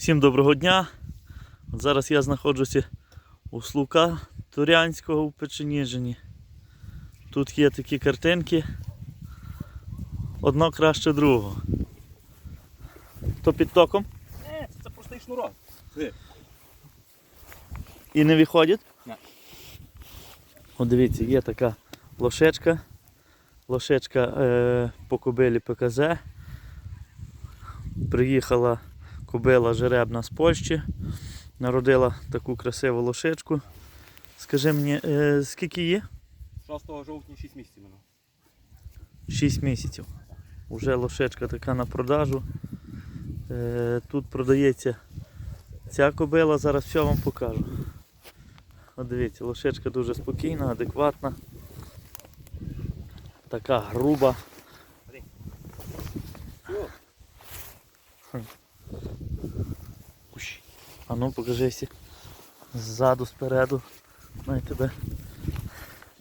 Всім доброго дня. От зараз я знаходжуся у Слука Турянського у Печеніжині. Тут є такі картинки. Одно краще другого. То під током Не, це, це простий шнурок. І не виходять. Ні. От дивіться, є така лошечка. Лошечка е, по кобилі ПКЗ. Приїхала кобила жеребна з Польщі. Народила таку красиву лошечку. Скажи мені, е, скільки є? 6 жовтня 6 місяців минуло. 6 місяців. Уже лошечка така на продажу. Е, тут продається ця кобила, зараз все вам покажу. От дивіться, лошечка дуже спокійна, адекватна. Така груба. А ну покажися. Ззаду, спереду. Най тебе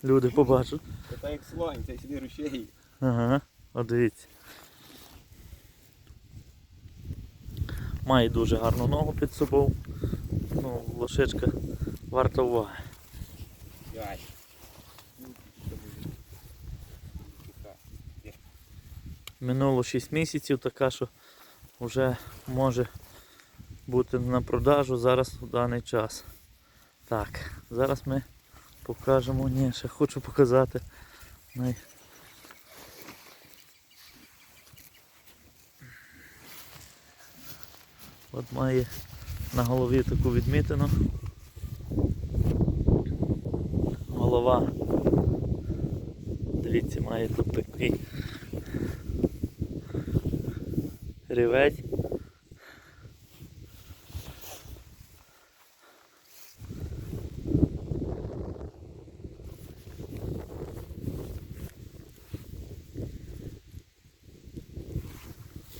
люди побачать. Це так як слонь, це сюди рушей. Ага, от дивіться. Має дуже гарну ногу під собою. Ну, лошечка варта уваги. Минуло 6 місяців, така що вже може бути на продажу зараз у даний час. Так, зараз ми покажемо, ні, ще хочу показати. Най- От має на голові таку відмітину. Голова. Дивіться, має тут такий рівець.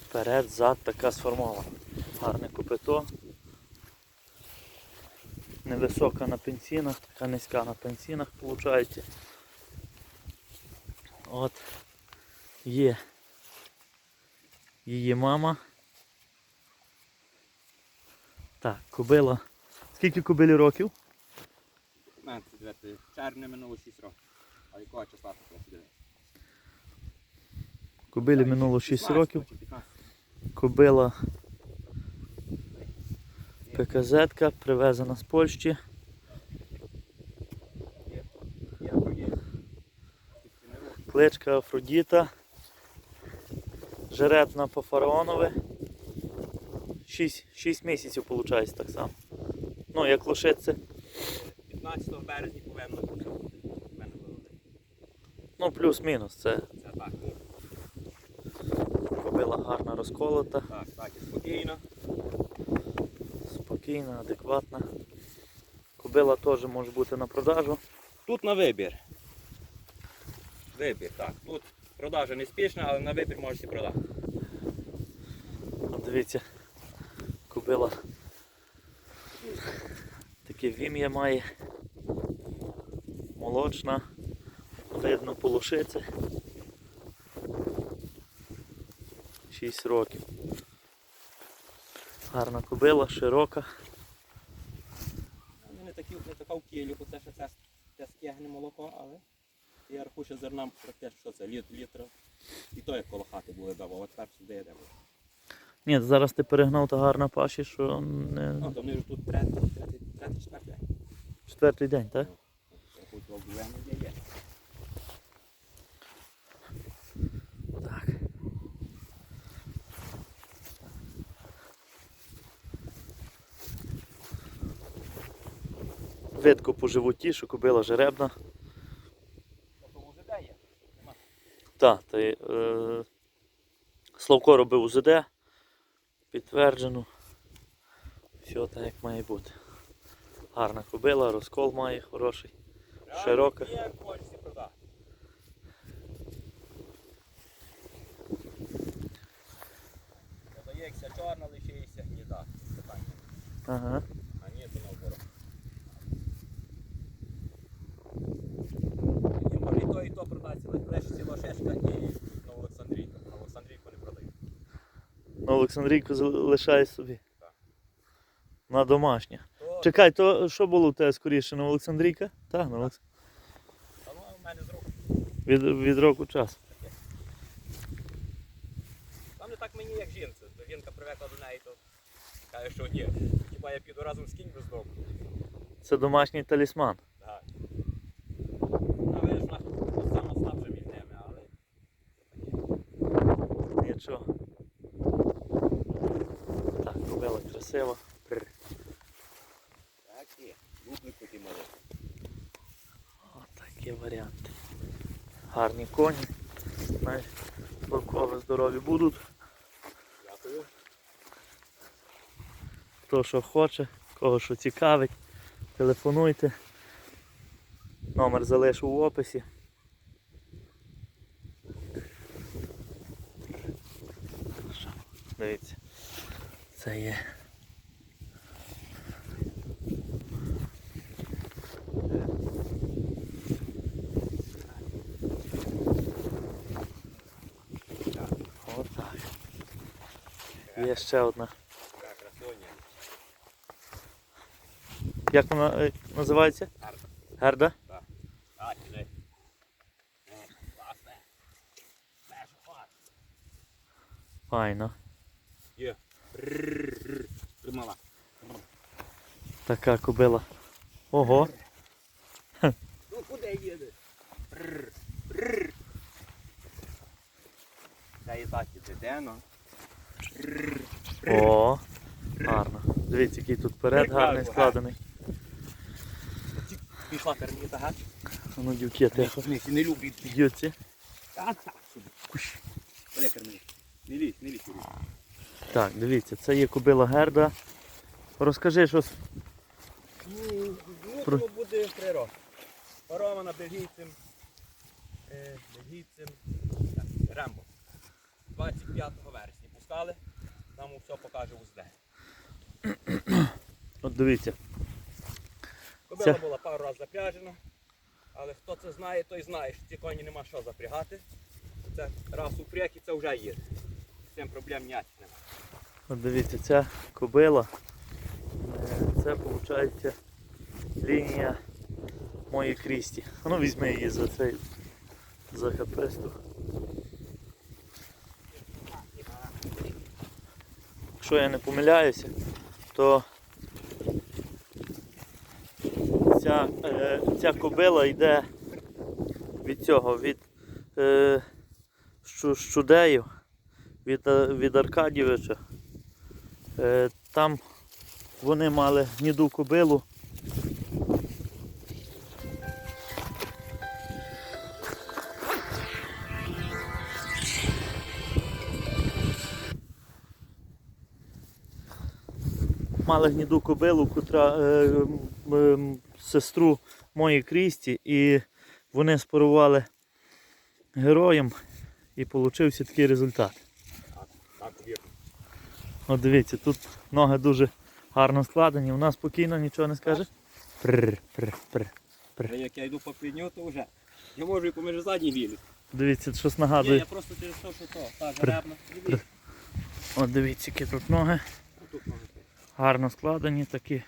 Вперед, зад така сформована. Гарне копито. Невисока на пенсінах, така низька на пенсінах виходить. От є її мама. Так, кобила. Скільки кобилі років? 15, дивіться, червня минуло 6 років. А якого числа сюди? Кобилі минуло 6 16 років. Чи 15. Кобила ПКЗ привезена з Польщі. Кличка Афродіта. Жеребна по фараонове. 6, 6 місяців виходить так само. Ну, як лошице, 15 березня повинно бути. Ну плюс-мінус. Це кобила гарна розколота, так, так, і спокійно. спокійна, адекватна. Кобила теж може бути на продажу. Тут на вибір. Вибір, так. Тут продажа не спішна, але на вибір можете продати. От дивіться, кобила таке вім'я має. Молочна, видно полушиці. 6 років. Гарна кобила, широка. Ну, Не такі не така в кілі, бо це ще це, це стягне молоко, але я рахую, що зернам практично що це літ, літра. І то як коло хати були давав, от тепер сюди йдемо. Ні, зараз ти перегнав та гарна паші, що не... Ну, то вони ж тут третій, третій, третій, четвертий. четвертий день, так? Рахують, в обдуванні є є. Так. Видко по животі, що кобила жеребна. Так, та, е, Славко робив УЗД, підтверджено. Все так як має бути. Гарна кобила, розкол має хороший. Широка. Продається чорна, лишається гніда. Ага. А ні, то наоборот. І може і то, і то продається, лишиться лошечка і на Олександрійку. На Олександрійку не продають. Ну, Олександрійко зал- лишає собі. на домашнє. То, Чекай, то що було у тебе скоріше на Олександрійка? Так, на Олекс... та воно в мене з рук. від, від року час. Там не так мені, як жінці. То жінка привикла до неї, то каже, що ні. Хіба я піду разом з кінь без дому. Це домашній талісман. Так. А ви ж між ними, але Нічого. Так, красива. Так є. Такі мали. От варіанти. Гарні коні. Боркові здорові будуть. Дякую. Хто що хоче, кого що цікавить, телефонуйте. Номер залишу в описі. Дивіться. Це є. Є ще одна. Як вона е, називається? Герда? А, кидай. Е, Класне. Файно. Є. Примала. Така кобила. Ого. Ну куди їде? Та і так іде, де ну? О, гарно. Дивіться, який тут перед гарний складений. Пішла терміта, га? Ну, дівки тихо. Не, люблять. Б'ються. Так, так, собі. Куш. Не лізь, не лізь. Так, дивіться, це є кобила Герда. Розкажи щось. Ну, Про- буде три роки. Порована бельгійцем, е, бельгійцем, Рембо. 25 вересня пускали, нам все покаже УЗД. От дивіться. Кобила Це- була пару разів запряжена, але хто це знає, той знає, що ці коні нема що запрягати. Це раз упряг і це вже їде. З цим проблем ніяких немає. От дивіться, ця кобила. е, Це виходить лінія моєї крісті. Ну візьми її за цей за хапесту. Якщо я не помиляюся, то ця, е, ця кобила йде від цього, від е, Щудею, від, е, від Аркадійовича. Е, там вони мали гніду кобилу. Мали гніду кобилу, котра е, м, сестру моєї Крісті, і вони спарували героєм і получився такий результат. Так, так. От дивіться, тут ноги дуже гарно складені, вона спокійно нічого не скаже. Прр, прр, прр. Але як я йду по пеню, то вже. Я можу і поміж задній вілі. Дивіться, щось Ні, нагадує. я просто через те, що то. Так, При- От дивіться, які тут ноги. Отут ноги. Гарно складені такі.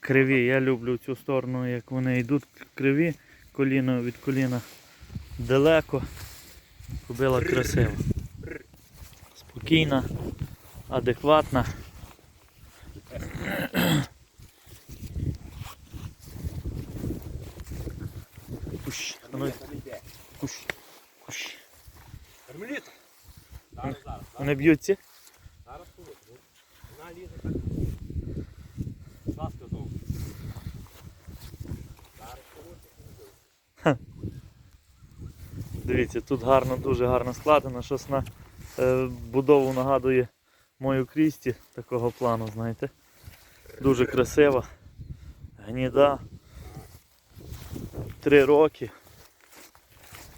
Криві. Я люблю цю сторону, як вони йдуть криві, коліно від коліна далеко. Кобила красива. Спокійна, адекватна. Кущ, кущ, кущ. Вони б'ються? Зараз поводу. Вона лізе так. Ласка знову. Зараз поводу. Дивіться, тут гарно, дуже гарно складено, щось на е, будову нагадує мою крісті такого плану, знаєте. Дуже красива. Гніда. Три роки.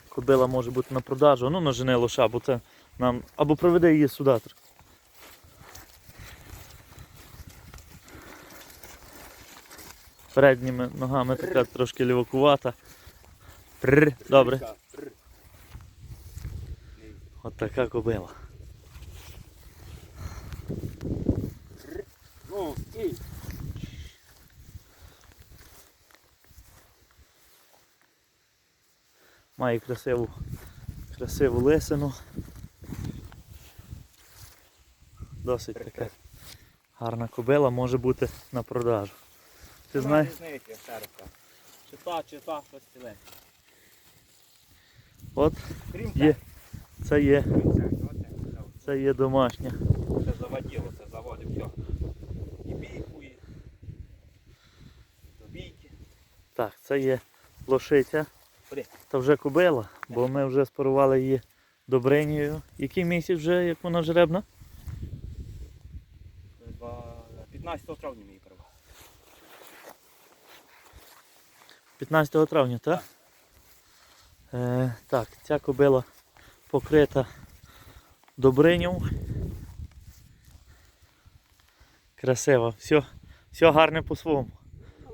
Кобила може бути на продажу. Ну, нажене лоша, бо це нам. Або проведе її сюди. Передніми ногами така трошки лівакувата. Пррр, Добре. От така кобила. Ну, О, стій! Має красиву, красиву лисину. Досить така гарна кобила може бути на продажу. Ти знаєш? Чи та, чи та, щось ціле. От є, це є, це, є домашня. Це заводіло, це заводив все. І бійку, і до бійки. Так, це є лошиця. Та вже кобила, бо ми вже спарували її добринею. Який місяць вже, як вона жеребна? 15 травня мені права. 15 травня, так? Е, так, ця кобила покрита добриню. Красива, все, все гарне по-своєму.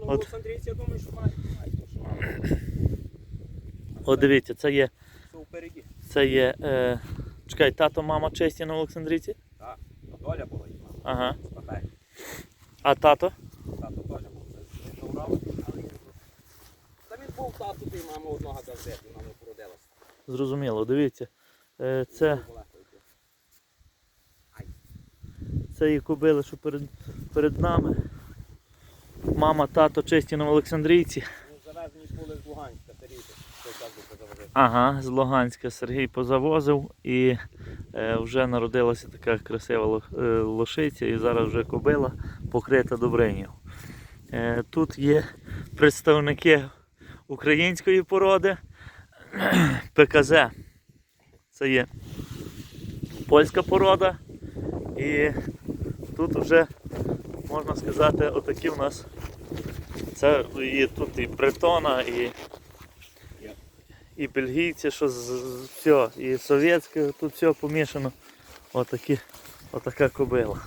От. Я думаю, що. От дивіться, це є, це є. Е, чекай, тато, мама честі на Олександрійці? Так, доля була і мама. Ага. А тато? Тато теж був. Це урав, але він був. Та він був тату, ти мама одного газети, мама породилася. Зрозуміло, дивіться. Е, це, це є кобили, що перед, перед нами. Мама, тато честі на Олександрійці. Завезені були з Луганська, позавозив. Ага, з Луганська Сергій позавозив і е, вже народилася така красива е, лошиця і зараз вже кобила покрита добринів. Е, тут є представники української породи ПКЗ. Це є польська порода. І тут вже можна сказати, отакі в нас. Це і тут і бретона, і і бельгійці, що з, все, і совєтське, тут все помішано. Отакі, отака кобила.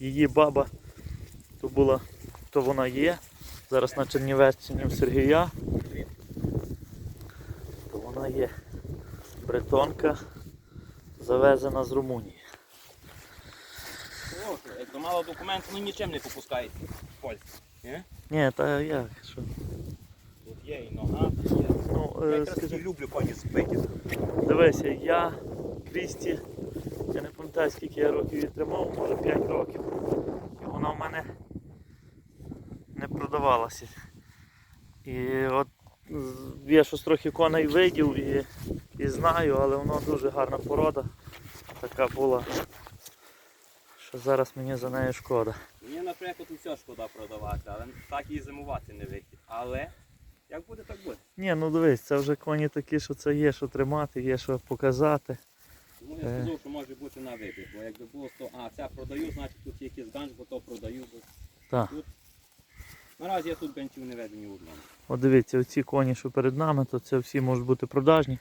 Її баба то була, то вона є. Зараз на Чернівеччині в Сергія. То вона є бретонка, завезена з Румунії. О, Як мало документів, ну нічим не попускають в Польщі. Ні? Ні, та як? Що? Тут є і нога, тут є. Ну, Я е, якраз скажи, такі люблю коні збиті. Дивися, я Крісті, я не пам'ятаю скільки я років її тримав, може 5 років. І вона в мене не продавалася. І от з- я щось трохи коней видів і, знаю, але воно дуже гарна порода. Така була, що зараз мені за нею шкода. Мені, наприклад, усе шкода продавати, але так і зимувати не вихід. Але як буде, так буде. Ні, ну дивись, це вже коні такі, що це є, що тримати, є що показати. Тому я Е. сказав, що може бути на вибір. Бо якби було, то а, це продаю, значить тут якийсь ганч, бо то продаю. Бо... Так. Тут... Наразі я тут ганчів не веду ні в одному. От дивіться, оці коні, що перед нами, то це всі можуть бути продажні.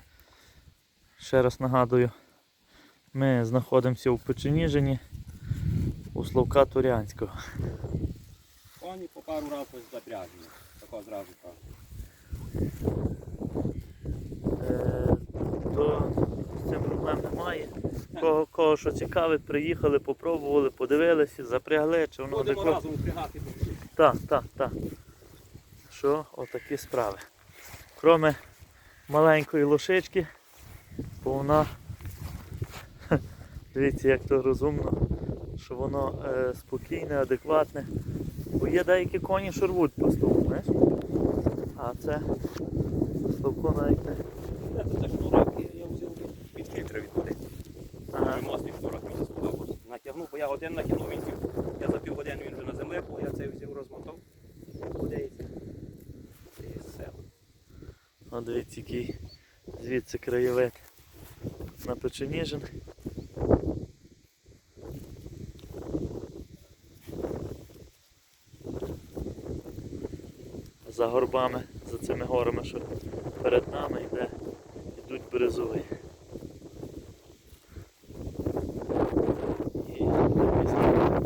Ще раз нагадую, ми знаходимося у Печеніжині у Славка Турянського. Коні по пару разів запряжені. Тако зразу кажу. Е, то з цим проблем немає. Кого, кого що цікавить, приїхали, попробували, подивилися, запрягли, чи воно Будемо разом впрягати. Так, так, так. Що, отакі справи. Кроме маленької лошички, бо вона, дивіться, як то розумно, що воно е, спокійне, адекватне. Бо є деякі коні, що рвуть по стову, знаєш? А це Славко навіть не. Це шнурок я- взяв від фільтра від води. Ага. Мостний шнурок мені сподобався. Натягнув, бо я один натягнув, він. Я за півгодини він вже на землі, був, я цей взяв розмотав. Подивіться. І все. О, дивіться, який звідси краєвид на Печеніжин. За горбами, за цими горами, що перед нами йде, йдуть березові. І дивись, ці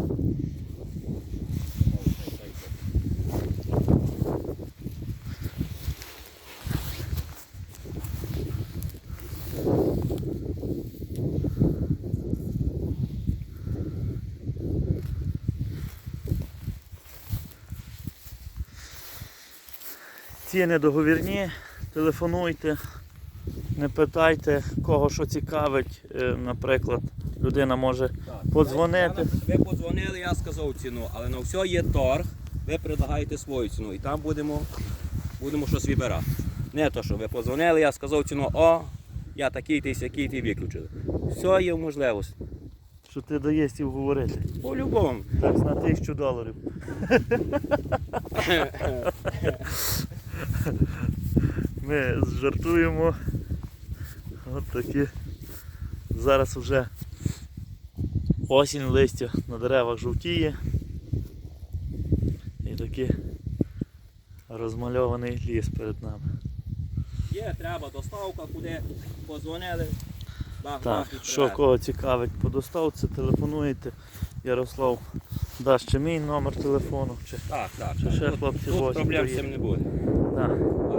ціни договірні, телефонуйте, не питайте, кого що цікавить. Е, Наприклад, людина може подзвонити. Ви подзвонили, я сказав ціну, але на все є торг, ви предлагаєте свою ціну і там будемо, будемо щось вибирати. Не то, що ви подзвонили, я сказав ціну, о, я такий ти сякий ти виключили. Все є можливість. Що ти даєш говорити. По-любому. Так, на тисячу доларів. Ми жартуємо. От такі. Зараз вже осінь листя на деревах жовтіє. І такий розмальований ліс перед нами. Є, треба доставка, куди подзвонили. Бах, Так, бах, що кого цікавить по доставці, телефонуєте. Ярослав дасть чи мій номер телефону, чи Так, так. Чи так. ще Тут- хлопці Тут проблем з цим не буде. так.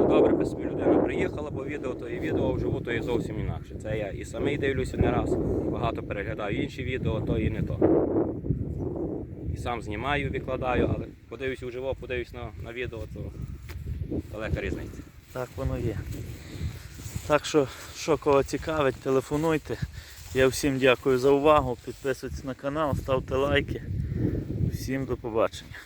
Добре би собі людина приїхала, бо відео то і відео вживу, то і зовсім інакше. Це я і самий дивлюся не раз. Багато переглядаю інші відео, то і не то. І сам знімаю, викладаю, але подивлюся вживо, подивлюсь на, на відео, то далека різниця. Так воно є. Так що, що кого цікавить, телефонуйте. Я всім дякую за увагу. Підписуйтесь на канал, ставте лайки. Всім до побачення.